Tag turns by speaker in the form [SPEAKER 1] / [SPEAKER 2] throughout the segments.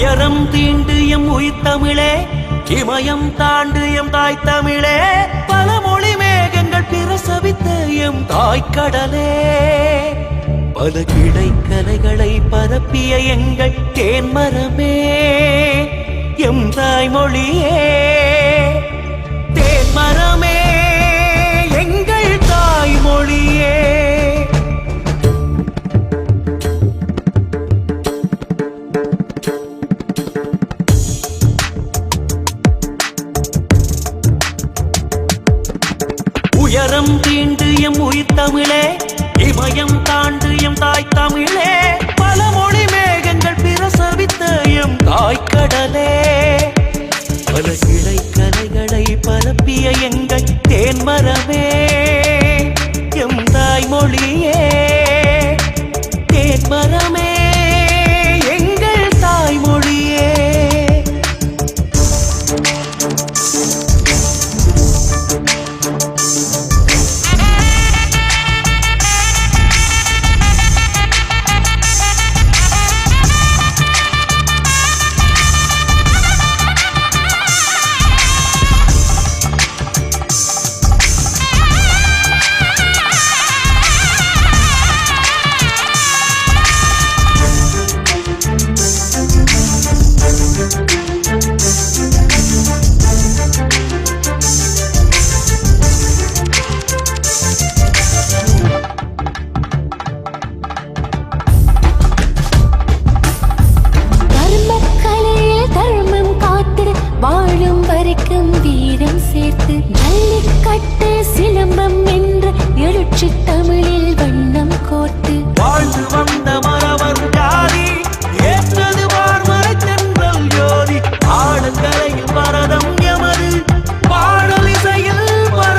[SPEAKER 1] தீண்டு M உயிர் தமிழே இமயம் தாண்டு எம் தாய் தமிழே. பல மொழி மேகங்கள் பிரசவித்த எம் தாய் கடலே. பல கிடை கலைகளை பரப்பிய எங்கள் தேன்மரமே எம் தாய்மொழியே. உயரம் தீண்டு எம் உயிர் தமிழே இமயம் தாண்டு எம் தாய் தமிழே. பல மொழி மேகங்கள் பிரசவித்த எம் தாய்க்கடலே பல கிளை கலைகளை பரப்பிய எங்கள் தேன்மரமே. எம் தாய்மொழியே
[SPEAKER 2] தேன்மர எழுச்சி தமிழில் வண்ணம் கோர்த்து
[SPEAKER 1] வாழ்ந்து வந்த மரவர் ஜாதி ஏற்றது பார்மறை தென்றல் ஜோதி. ஆடங்கரையில் பரதம் எமது பாடல் இசையில் பர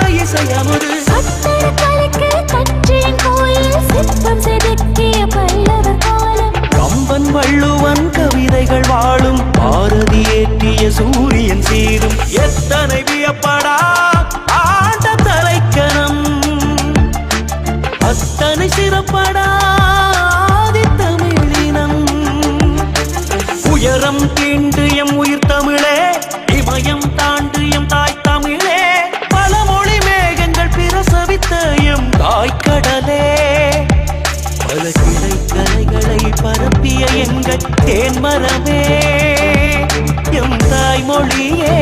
[SPEAKER 1] கம்பன் வள்ளுவன் கவிதைகள் வாழும் பாரதி ஏற்றிய சூரியன் உயரம் தீண்டு எம் உயிர் தமிழே. இமயம் தாண்டு எம் தாய் தமிழே. பல மொழி மேகங்கள் பிரசவித்த எம் தாய் கடலே. பல கிளை கலைகளை பரப்பிய எங்கள் தேன்மரமே எம் தாய்மொழியே